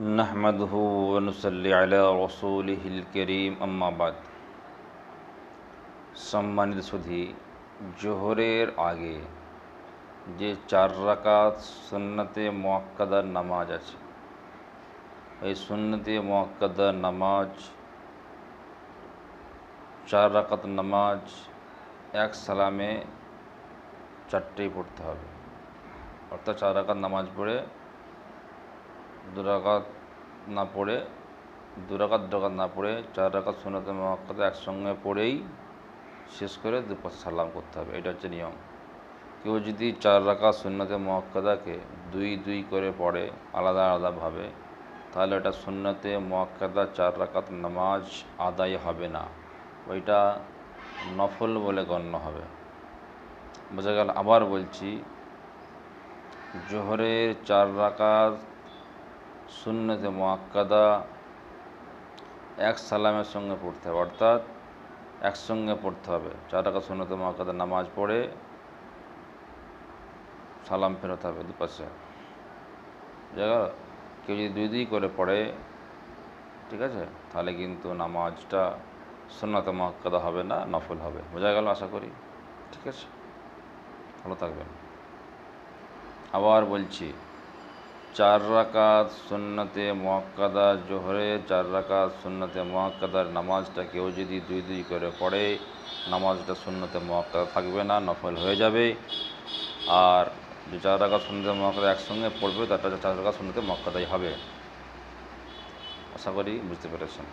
نحمده ونصلي على رسوله الكريم أما بعد সম্মানিত সুধি জোহরের আগে যে চার রাকাত সুন্নতে মোয়াক্কাদার নামাজ আছে এই সুন্নতে মোয়াক্কাদার নামাজ চার রাকাত নামাজ এক সালামে চারটেই পড়তে হবে অর্থাৎ চার রাকাত নামাজ পড়ে দু রাকাত না পড়ে দুরাকাত দু রাকাত না পড়ে, চার রাকাত সুন্নতে মোয়াক্কাদা একসঙ্গে পড়েই শেষ করে দুপাশ সালাম করতে হবে। এটা হচ্ছে নিয়ম। কেউ যদি চার রাকাত সুন্নতে মোয়াক্কাদাকে দুই দুই করে পড়ে আলাদা আলাদাভাবে তাহলে এটা সুন্নতে মোয়াক্কাদা চার রাকাত নামাজ আদায় হবে না। ওইটা নফল বলে গণ্য হবে। বোঝা গেল? আবার বলছি, জোহরের চার রাকাত সুন্নতে মোয়াক্কাদা এক সালামের সঙ্গে পড়তে হবে, অর্থাৎ একসঙ্গে পড়তে হবে। চার টাকা সুন্নতে মোয়াক্কাদা নামাজ পড়ে সালাম ফেরত হবে দুপাশে। জায়গা কেউ যদি দুই দুই করে পড়ে, ঠিক আছে, তাহলে কিন্তু নামাজটা সুন্নত মহক্কাদা হবে না, নফল হবে। বোঝা গেল আশা করি? ঠিক আছে। ভালো থাকবেন। আবার বলছি চার রাকাত সুন্নতে মোয়াক্কাদা জোহরে, চার রাকাত সুন্নতে মোয়াক্কাদার নামাজটা কেউ যদি দুই দুই করে পড়ে, নামাজটা সুন্নতে মোয়াক্কাদা থাকবে না, নফল হয়ে যাবে। আর যে চার রাকাত সুন্নতে মোয়াক্কাদা একসঙ্গে পড়বে, তারটা চার রাকাত সুন্নতে মোয়াক্কাদাই হবে। আশা করি বুঝতে পেরেছেন।